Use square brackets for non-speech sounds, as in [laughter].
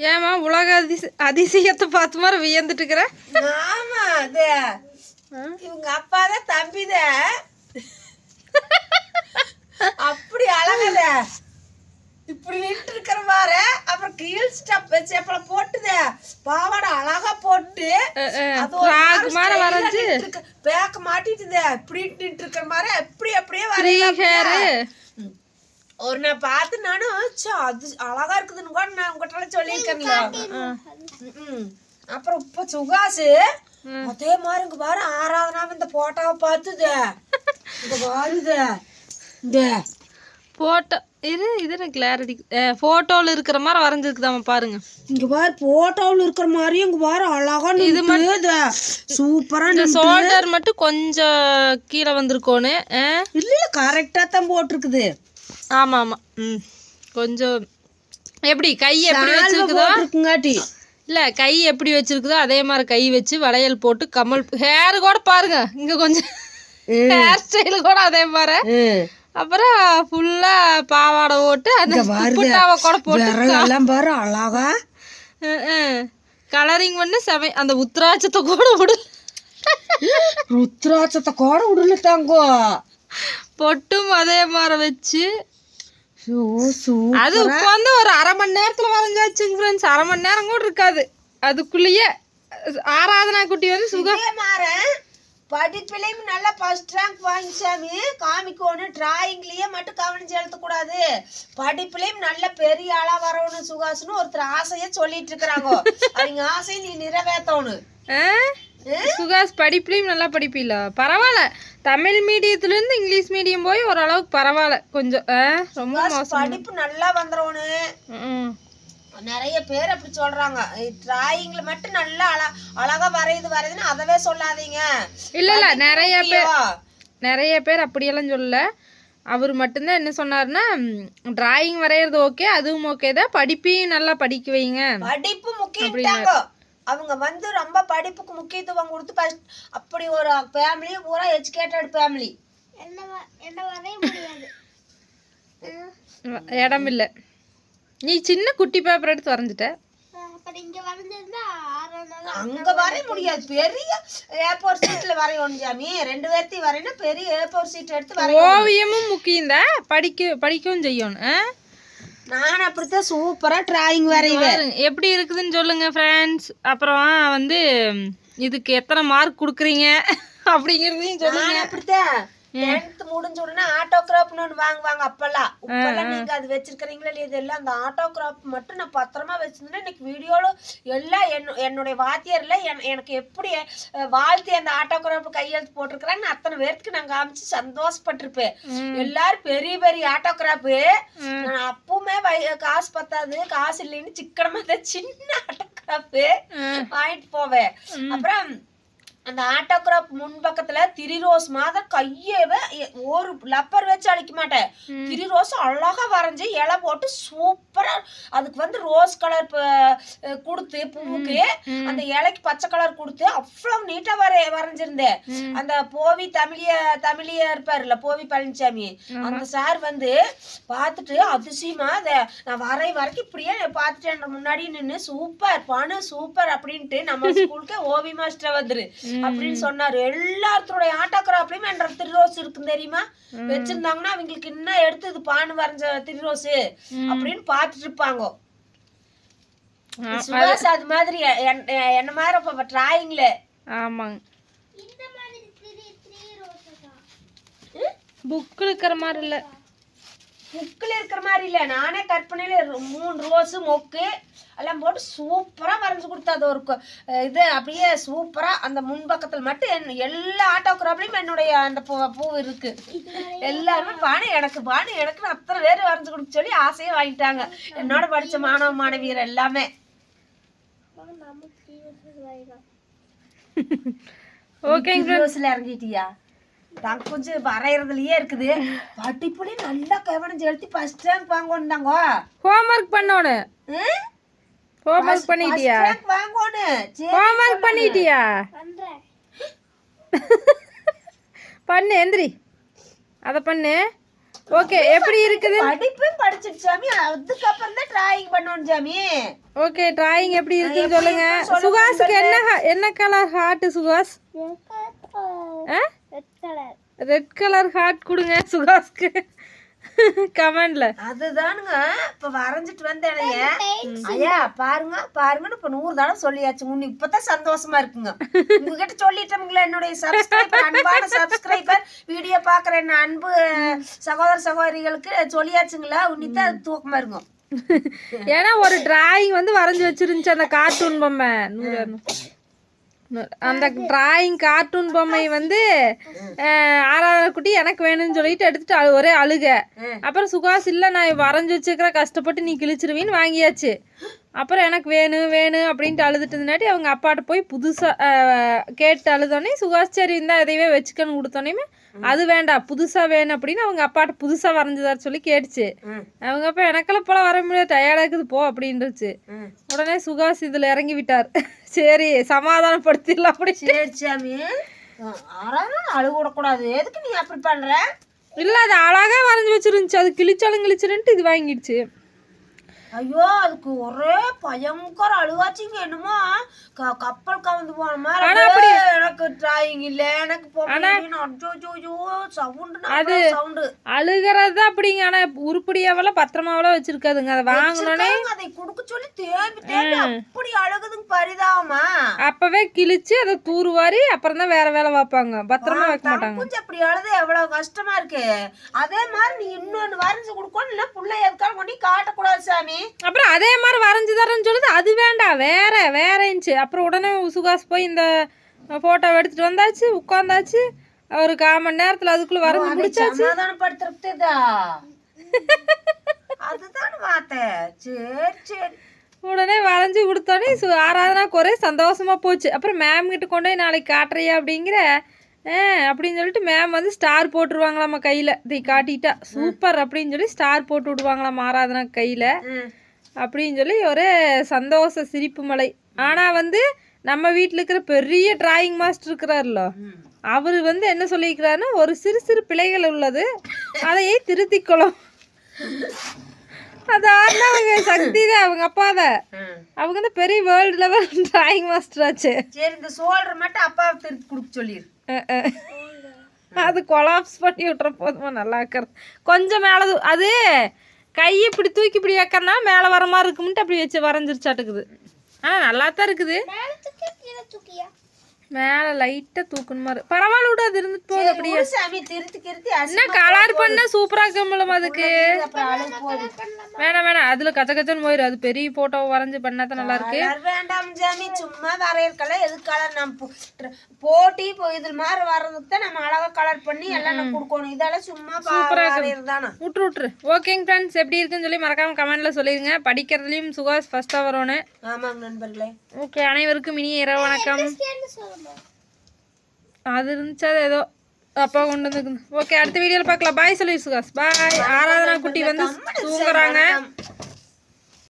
ஏமா உலக அதிச அதிசயத்தை பார்த்து மாதிரி வியந்துட்டு இருக்கிற ஆமா அது. இவங்க அப்பா தான் தம்பித. அப்படி அழகத இப்படி நின்று இருக்கிற பாரு. அப்புறம் கீழ் ஸ்டெப் வச்சு அப்புறம் போட்டுத. பாவாடை அழகா போட்டு அது மாதிரி மாதிரி வரைஞ்சு. பேக்க மாட்டிட்டுதே. இப்படி நின்று இருக்கிற மாதிரி அப்படி அப்படியே. ம். ஒரு நான் பார்த்து நானும் அது அழகா இருக்குதுன்னு கூட நான் உங்ககிட்ட சொல்லியிருக்கேன்ல. அப்புறம் இப்ப சுகாசு அதே மாதிரி இங்க பாரு ஆராதனாவும் இந்த போட்டோவை பார்த்துது. இங்க பாருது. இந்த. போட்டோ இது இது கிளாரிட்டி ஃபோட்டோவில் இருக்கிற மாதிரி வரைஞ்சிருக்குதாம்மா பாருங்க. இங்க பாரு போட்டோவில் இருக்கிற மாதிரியும் இங்க பாரு அழகா நின்னுது சூப்பரா இந்த ஷோல்டர் மட்டும் கொஞ்சம் கீழே வந்திருக்கோன்னு இல்ல கரெக்டா தான் போட்டிருக்குது. ஆமா ஆமா ம். கொஞ்சம் எப்படி கை எப்படி வச்சிருக்குதோ? போட்டிருக்குங்காட்டி. இல்ல கை எப்படி வச்சிருக்குதோ அதே மாதிரி கை வச்சு வளையல் போட்டு கமல் ஹேர் கூட பாருங்க. இங்க கொஞ்சம் ஹேர் ஸ்டைல் கூட அதே மாதிரி. அப்புறம் ஃபுல்லா பாவாடை போட்டு அந்த. துப்பட்டாவை கூட போட்டு விரலெல்லாம் பாரு அழகா. கலரிங் பண்ணி செமை அந்த உத்ராட்சத்தை கூட விடு ருத்ராட்சத்தை கூட விடல தாங்கோ பொட்டும் அதே மாதிரி வச்சு அது உட்காந்து ஒரு அரை மணி நேரத்துல வரைஞ்சாச்சுங்க ஃப்ரெண்ட்ஸ் அரை மணி நேரம் கூட இருக்காது. அதுக்குள்ளேயே ஆராதனா குட்டி வந்து சுக இதே மாறன் படிப்பிலையும் நல்லா ஃபர்ஸ்ட் ரேங்க் வாங்கி சாமி காமிக்கணும் டிராயிங்லயே மட்டும் கவனம் செலுத்தக்கூடாது படிப்புலயும் நல்ல பெரிய ஆளா வரணும் சுகாசுன்னு ஒருத்தர் ஆசைய சொல்லிட்டு இருக்கிறாங்க. அவங்க ஆசையை நீ நிறைவேற்றணும்? சுகாஸ் படிப்புலையும் நல்லா படிப்பில்ல. பரவாயில்ல. தமிழ் மீடியத்துல இருந்து இங்கிலீஷ் மீடியம் போய் ஓரளவுக்கு பரவாயில்ல. கொஞ்சம் ரொம்ப மோசம். படிப்பு நல்லா ம். நிறைய பேர் அப்படி சொல்றாங்க. டிராயிங்ல மட்டும் நல்லா அழ அழகா வரையுது வரையுதுன்னு அதவே சொல்லாதீங்க. இல்ல இல்ல நிறைய பேர் முக்கியம். நிறைய பேர் அப்படியெல்லாம் சொல்லல. அவர் மட்டும்தான் என்ன சொன்னாருன்னா டிராயிங் வரைகிறது ஓகே அதுவும் ஓகே தான். படிப்பையும் நல்லா படிக்க வைங்க. படிப்பு முக்கியம்ட்டாங்க. அவங்க வந்து ரொம்ப படிப்புக்கு முக்கியத்துவம் கொடுத்து first அப்படி ஒரு ஃபேமிலி பூரா எஜுகேட்டட் ஃபேமிலி இடம் இல்லை. நீ சின்ன குட்டி பேப்பர் எடுத்து வரைஞ்சிட்ட? அங்க வரைய முடியாது. பெரிய ஏப்போர் சீட்ல வரையணும் சாமி. ரெண்டு பேர்த்தையும் வரையினா பெரிய ஏப்போர் சீட் எடுத்து ஓவியமும் முக்கியம் தான் படிக்க படிக்கவும் செய்யணும். ஆ? நான் அப்படித்தான் சூப்பரா டிராயிங் வரைவேன் எப்படி இருக்குதுன்னு சொல்லுங்க ஃப்ரெண்ட்ஸ் அப்புறம் வந்து இதுக்கு எத்தனை மார்க் கொடுக்குறீங்க? [laughs] அப்படிங்கிறதையும் சொல்லுங்க. நான் அப்படித்தான் டென்த் முடிஞ்ச உடனே ஆட்டோகிராஃப்னு ஒன்று வாங்குவாங்க அப்பெல்லாம். இப்பெல்லாம் நீங்க அது வச்சிருக்கிறீங்களா இல்லையா இதெல்லாம் அந்த ஆட்டோகிராஃப் மட்டும் நான் பத்திரமா வச்சிருந்தேன். இன்னைக்கு வீடியோல எல்லாம் என்ன என்னுடைய வாத்தியார்ல என்- எனக்கு எப்படி வாழ்த்தி அந்த ஆட்டோகிராஃப் கையெழுத்து போட்டிருக்கிறான்னு அத்தனை பேருக்கு நான் காமிச்சு சந்தோஷப்பட்டிருப்பேன். எல்லாரும் பெரிய பெரிய ஆட்டோகிராஃப் நான் அப்பவுமே காசு பத்தாது காசு இல்லைன்னு சிக்கனமா தான் சின்ன ஆட்டோகிராஃப் வாங்கிட்டு போவேன். அப்புறம் அந்த ஆட்டோகிராஃப் முன்பக்கத்துல திரி ரோஸ் மாதிரி கையவே ஒரு லப்பர் வச்சு அடிக்க மாட்டேன். திரி ரோஸ் அழகா வரைஞ்சி இலை போட்டு சூப்பரா அதுக்கு வந்து ரோஸ் கலர் கொடுத்து பூவுக்கு அந்த இலைக்கு பச்சை கலர் கொடுத்து அவ்வளவு நீட்டா வரை வரைஞ்சிருந்தேன். அந்த போவி தமிழிய தமிழிய இருப்பாருல்ல போவி பழனிசாமி அந்த சார் வந்து பார்த்துட்டு அதிசயமா அதை நான் வரை வரைக்கும் இப்படியே பார்த்துட்டு என்ற முன்னாடி நின்று சூப்பர் பணு சூப்பர் அப்படின்ட்டு நம்ம ஸ்கூலுக்கு ஓவி மாஸ்டர் வந்துரு. அப்படின்னு சொன்னாரு. எல்லாத்தோடைய ஆட்டோகிராஃப்லயும் என்ற திருரோஸ் இருக்கு தெரியுமா? வச்சிருந்தாங்கன்னா அவங்களுக்கு இன்னும் எடுத்து இது பானு வரைஞ்ச திருரோஸ் அப்படின்னு பார்த்துட்டு இருப்பாங்க. சுபாஷ் அது மாதிரி என்- என்- என்ன மாதிரி டிராயிங்ல ஆமாங்க. புக்கில் இருக்கிற மாதிரி இல்லை. புக்கில் இருக்கிற மாதிரி இல்லை. நானே கற்பனையில மூணு ரோஸு மொக்கு எல்லாம் போட்டு சூப்பரா வரைஞ்சு கொடுத்தா அது ஒரு இது அப்படியே சூப்பரா அந்த முன்பக்கத்தில் மட்டும் என் எல்லா ஆட்டோகிராஃப்லையும் என்னுடைய அந்த பூ பூ இருக்கு. எல்லாருமே பானை எனக்கு பானை எனக்குன்னு அத்தனை பேர் வரைஞ்சு கொடுக்க சொல்லி ஆசையை வாங்கிட்டாங்க. என்னோட படிச்ச மாணவ மாணவியர் எல்லாமே. ஓகேங்க [laughs] இறங்கிட்டியா? தான் கொஞ்சம் வரைகிறதுலயே இருக்குது. படிப்புலையும் நல்லா கவனம் செலுத்தி ஃபர்ஸ்ட் ரேங்க் வாங்கணுந்தாங்க ஹோம்ஒர்க் பண்ணோணும் ம்? ஹோம்ஒர்க் பண்ணிட்டியா? சரி ஹோம்ஒர்க் பண்ணிட்டியா? [laughs] பண்ணு எந்திரி. அதை பண்ணு. ஓகே எப்படி இருக்குது? படிப்பும் படிச்சிட்டு சாமி அதுக்கப்புறம் தான் டிராயிங் பண்ணணும் சாமி. ஓகே டிராயிங் எப்படி இருக்குன்னு சொல்லுங்க. சுகாஸுக்கு என்ன என்ன கலர் ஹார்ட் சுகாஸ்? ரெட் கலர் ஹார்ட் கொடுங்க சுகாஸ்க்கு. கமெண்ட்ல. அதுதானுங்க இப்ப வரைஞ்சிட்டு வந்தேனைய ஐயா பாருங்க பாருங்கன்னு இப்ப நூறு தடவை சொல்லியாச்சு. முன்ன இப்பதான் சந்தோஷமா இருக்குங்க. உங்ககிட்ட சொல்லிட்டோம்ங்களா என்னுடைய சப்ஸ்கிரைபர் அன்பான சப்ஸ்கிரைபர் வீடியோ பாக்குற என்ன அன்பு சகோதர சகோதரிகளுக்கு சொல்லியாச்சுங்களா? உன்னித்தான் அது தூக்கமா இருக்கும் ஏன்னா ஒரு டிராயிங் வந்து வரைஞ்சி வச்சிருந்துச்சு அந்த கார்ட்டூன் பொம்மை. அந்த டிராயிங் கார்ட்டூன் பொம்மை வந்து ஆறாவது குட்டி எனக்கு வேணும்னு சொல்லிட்டு எடுத்துட்டு ஒரே அழுக. அப்புறம் சுகாஸ் இல்லை நான் வரைஞ்சி வச்சிருக்கிற கஷ்டப்பட்டு நீ கிழிச்சிருவீன்னு வாங்கியாச்சு. அப்புறம் எனக்கு வேணும் வேணும் அப்படின்ட்டு அழுதுட்டு இருந்தனாட்டி அவங்க அப்பாட்ட போய் புதுசாக கேட்டு அழுதோடனே சுகாஸ் சரி இருந்தா இதையவே வச்சுக்கன்னு கொடுத்தோன்னே அது வேண்டாம் புதுசாக வேணும் அப்படின்னு அவங்க அப்பாட்ட புதுசாக வரைஞ்சதாரு சொல்லி கேட்டுச்சு. அவங்க அப்பா எனக்கெல்லாம் போல வர முடியாது டயர்டாக இருக்குது போ அப்படின்றுச்சு. உடனே சுகாஸ் இதில் இறங்கி விட்டார். சரி சமாதானப்படுத்திடலாம் அப்படி சரி சாமி. ஆறாவது அழுக விடக்கூடாது. எதுக்கு நீ அப்படி பண்ற? இல்லை அது அழகாக வரைஞ்சி வச்சிருந்துச்சு. அது கிழிச்சாலும் கிழிச்சிருன்ட்டு இது வாங்கிடுச்சு. ஐயோ அதுக்கு ஒரே பயங்கர அழுவாச்சிங்க என்னமோ. க- கப்பல் கவுந்து போன மாதிரி எனக்கு டிராயிங் இல்ல எனக்கு சவுண்டு சவுண்டு அழுகிறது அப்படிங்க ஆனால் உருப்படியாவெல்லாம் பத்திரமாவெல்லாம் வச்சிருக்காதுங்க அதை வாங்கினோடனே அதை குடுக்க சொல்லி தேம்பி தேம்பி அப்படி அழுகுதுங்க பரிதாபமா. அப்பவே கிழிச்சு அதை தூர்வாரி அப்புறம் தான் வேற வேலை பார்ப்பாங்க. பத்திரமா வைக்க மாட்டாங்க. அப்படி அழுது எவ்வளவு கஷ்டமா இருக்கு. அதே மாதிரி நீ இன்னொன்னு வரைஞ்சு கொடுக்கணும். இல்ல புள்ள எதுக்காக கொண்டு காட்டக்கூடாது சாமி. அப்புறம் அதே மாதிரி வரைஞ்சி தரேன்னு சொல்லுது. அது வேண்டாம் வேற வேற இருந்துச்சு. அப்புறம் உடனே சுகாஸ் போய் இந்த போட்டோ எடுத்துட்டு வந்தாச்சு. உட்காந்தாச்சு ஒரு கால் மணி நேரத்துல அதுக்குள்ள வரைஞ்சி முடிச்சாச்சு. சமாதானப்படுத்துறதுதா [laughs] அதுதான் பார்த்தேன் சரி சரி. உடனே வரைஞ்சி கொடுத்தோடனே சு ஆராதனாக்கு ஒரே சந்தோஷமா போச்சு. அப்புறம் மேம் கிட்ட கொண்டு போய் நாளைக்கு காட்டுறியா அப்படிங்கிற அப்படின்னு சொல்லிட்டு மேம் வந்து ஸ்டார் போட்டுருவாங்களாம்மா கையில். இதை காட்டிட்டா. சூப்பர் அப்படின்னு சொல்லி ஸ்டார் போட்டு விடுவாங்களாம் ஆராதனா கையில். அப்படின்னு சொல்லி ஒரு சந்தோஷ சிரிப்பு மலை. ஆனால் வந்து நம்ம வீட்டில் இருக்கிற பெரிய டிராயிங் மாஸ்டர் இருக்கிறார்ல அவர் வந்து என்ன சொல்லியிருக்கிறாருன்னா ஒரு சிறு சிறு பிழைகள் உள்ளது அதையே திருத்திக்கொள்ளும். அதான் அவங்க சக்தி தான் அவங்க அப்பா தான். அவங்க வந்து பெரிய வேர்ல்டு லெவல் டிராயிங் மாஸ்டர் ஆச்சு. சரி இந்த சோழரை மட்டும் அப்பாவை திருத்தி கொடுக்க சொல்லிடு அது கொலாப்ஸ் பண்ணி விட்டுற போதுமா? நல்லா இருக்கிறது. கொஞ்சம் மேலே அது கையை இப்படி தூக்கி இப்படி வைக்கிறனா மேலே வர மாதிரி இருக்கும்ட்டு அப்படி வச்சு வரைஞ்சிருச்சாட்டுக்குது. ஆ நல்லா தான் இருக்குது மேலே லைட்டாக தூக்கணும் மாதிரி பரவாயில்ல விடு அது இருந்துட்டு போகுது அப்படியே. என்ன கலர் பண்ண சூப்பராக இருக்கமுல்ல அதுக்கு? வேணாம் வேணாம் அதில் கச்ச கச்சன்னு போயிடும் அது பெரிய ஃபோட்டோ வரைஞ்சி பண்ணா தான் நல்லா இருக்கு. வேண்டாம் சாமி சும்மா வரையறக்கெல்லாம் எதுக்கு கலர் நம்ம போட்டி இது மாதிரி வர்றதுக்கு தான் நம்ம அழகா கலர் பண்ணி எல்லாம் நம்ம கொடுக்கணும். இதெல்லாம் சும்மா வரையறதானே விட்ரு விட்ரு ஓகேங்க ஃப்ரெண்ட்ஸ் எப்படி இருக்குன்னு சொல்லி மறக்காம கமெண்ட்ல சொல்லிடுங்க படிக்கிறதுலையும் சுகாஸ் ஃபர்ஸ்ட்டாக வரணும் ஆமாங்க நண்பர்களே. ஓகே அனைவருக்கும் இனிய இரவு வணக்கம். அது இருந்துச்சு அது ஏதோ அப்பா கொண்டு வந்து ஓகே அடுத்த வீடியோவில் பார்க்கலாம். பாய் சொல்லி பாய் ஆராதனா குட்டி வந்து தூங்குறாங்க.